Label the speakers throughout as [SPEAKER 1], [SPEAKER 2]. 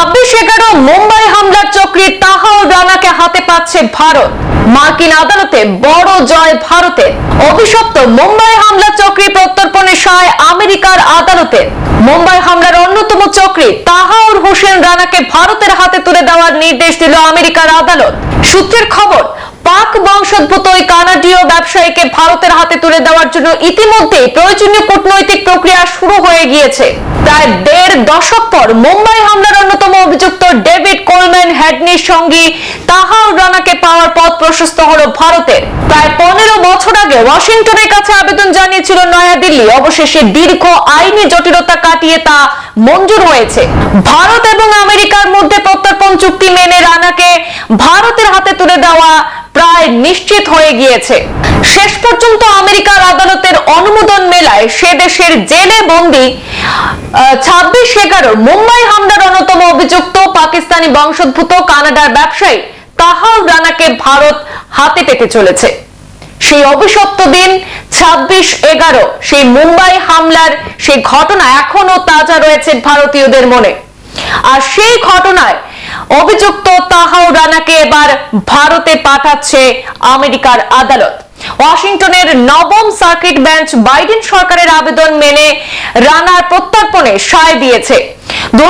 [SPEAKER 1] ছাব্বিশ এগারো মুম্বাই হামলার রানাকে হাতে পাচ্ছে ভারত। মার্কিন আদালতে বড় জয় ভারতের অভিশপ্ত মুম্বাই হামলা সহায় আমেরিকার আদালতে। মুম্বাই হামলার অন্যতম তাহাউর হোসেন রানাকে ভারতের হাতে তুলে দেওয়ার নির্দেশ দিল আমেরিকার আদালত। সূত্রের খবর, পাক বংশোদ্ভূত ওই কানাডীয় ব্যবসায়ীকে ভারতের হাতে তুলে দেওয়ার জন্য ইতিমধ্যেই প্রয়োজনীয় কূটনৈতিক প্রক্রিয়া শুরু হয়ে গিয়েছে। প্রায় দেড় দশক পর মুম্বাই হামলার অন্যতম অভিযুক্ত ডেভিড কোলম্যান হ্যাডনির সঙ্গী তাহাউর রানাকে পাওয়ার পথ প্রশস্ত হলো ভারতের। প্রায় পনেরো বছর আগে ওয়াশিংটনের কাছে আবেদন জানিয়েছিল নয়াদিল্লি। অবশেষে দীর্ঘ আইনি জটিলতা কাটিয়ে তা মঞ্জুর হয়েছে। ভারত এবং আমেরিকার মধ্যে প্রত্যর্পণ চুক্তি মেনে রানাকে ভারতের হাতে তুলে দেওয়া প্রায় নিশ্চিত হয়ে গিয়েছে। শেষ পর্যন্ত আমেরিকার আদালতের অনুমোদন মেলায় সে দেশের জেলে বন্দি ছাব্বিশ এগারো মুম্বাই হামলার অন্যতম অভিযুক্ত পাকিস্তানি বংশোদ্ভূত কানাডার ব্যবসায়ী তাহার রানাকে ভারত হাতে পেতে চলেছে। সেই অভিশপ্ত দিন ছাব্বিশ এগারো, সেই মুম্বাই হামলার সেই ঘটনা এখনও তাজা রয়েছে ভারতীয়দের মনে। আর সেই ঘটনায় অভিযুক্ত তাহাও রানাকে এবার ভারতে পাঠাচ্ছে আমেরিকার আদালত। ওয়াশিংটনের নবম সার্কিট বেঞ্চ বাইডেন সরকারের আবেদন মেনে রানার প্রত্যর্পণে সায় দিয়েছে। দু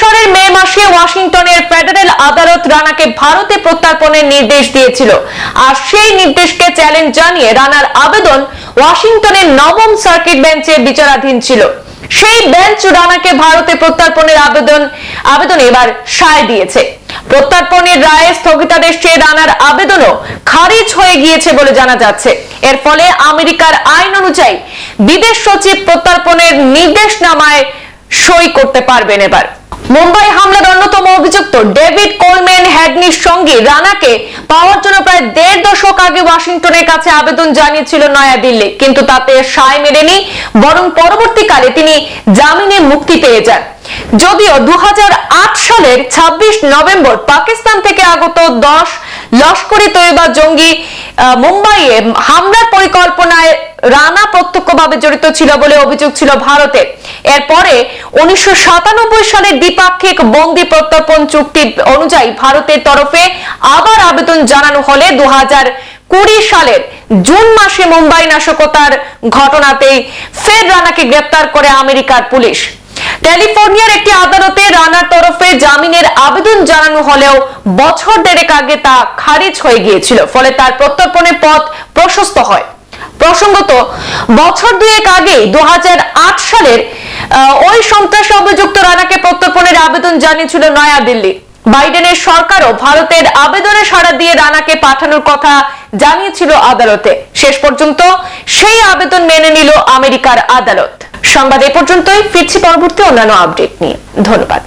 [SPEAKER 1] সালের মে মাসে ওয়াশিংটনের ফেডারেল আদালত রানাকে ভারতে প্রত্যর্পণের নির্দেশ দিয়েছিল। আর সেই নির্দেশকে চ্যালেঞ্জ জানিয়ে রানার আবেদন ওয়াশিংটনের নবম সার্কিট বেঞ্চে বিচারাধীন ছিল। সেই বেঞ্চ রানাকে ভারতে প্রত্যর্পণের আবেদন আবেদন এবার সায় দিয়েছে। প্রত্যর্পণের রায়ে স্থগিতাদেশ চেয়ে রানার আবেদনও খারিজ হয়ে গিয়েছে বলে জানা যাচ্ছে। এর ফলে আমেরিকার আইন অনুযায়ী বিদেশ সচিব প্রত্যর্পণের নির্দেশনামায় সই করতে পারবেন এবার। মুম্বাই হামলার অন্যতম অভিযুক্ত ডেভিড কোলম্যান হ্যাডনির সঙ্গে রানাকে পাওয়ার জন্য প্রায় দেড় দশক আগে ওয়াশিংটনের কাছে আবেদন জানিয়েছিল নয়াদিল্লি, কিন্তু তাতে সায় মেলেনি, বরং পরবর্তীকালে তিনি জামিনে মুক্তি পেয়ে যান। যদিও দু হাজার আট সালের ২৬ নভেম্বর পাকিস্তান থেকে আগত দশ লস্করি তৈবা জঙ্গি মুম্বাইয়ে হামলার পরিকল্পনায় রানা প্রত্যক্ষভাবে জড়িত ছিল বলে অভিযোগ ছিল ভারতে। এরপরে উনিশশো সালের দ্বিপাক্ষিক বন্দি প্রত্যর্পণ চুক্তি অনুযায়ী ভারতের তরফে আবার আবেদন জানানো হলে দু কুড়ি সালের জুন মাসে মুম্বাই নাশকতার ঘটনাতেই ফের রানাকে গ্রেপ্তার করে আমেরিকার পুলিশ। ক্যালিফোর্নিয়ার একটি আদালতে রানার তরফে জামিনের আবেদন জানানো হলেও বছর দেড়েক আগে তা খারিজ হয়ে গিয়েছিল, ফলে তার প্রত্যর্পণের পথ প্রশস্ত হয়। প্রসঙ্গত, বছর দুয়েক আগেই দু সালের ওই সন্ত্রাস অভিযুক্ত রানাকে প্রত্যর্পণের আবেদন জানিয়েছিল নয়াদিল্লি। বাইডেনের সরকারও ভারতের আবেদনে সাড়া দিয়ে রানাকে পাঠানোর কথা জানিয়েছিল আদালতে। শেষ পর্যন্ত সেই আবেদন মেনে নিল আমেরিকার আদালত। সংবাদ এ পর্যন্তই, ফিরছি পরবর্তী অন্যান্য আপডেট নিয়ে। ধন্যবাদ।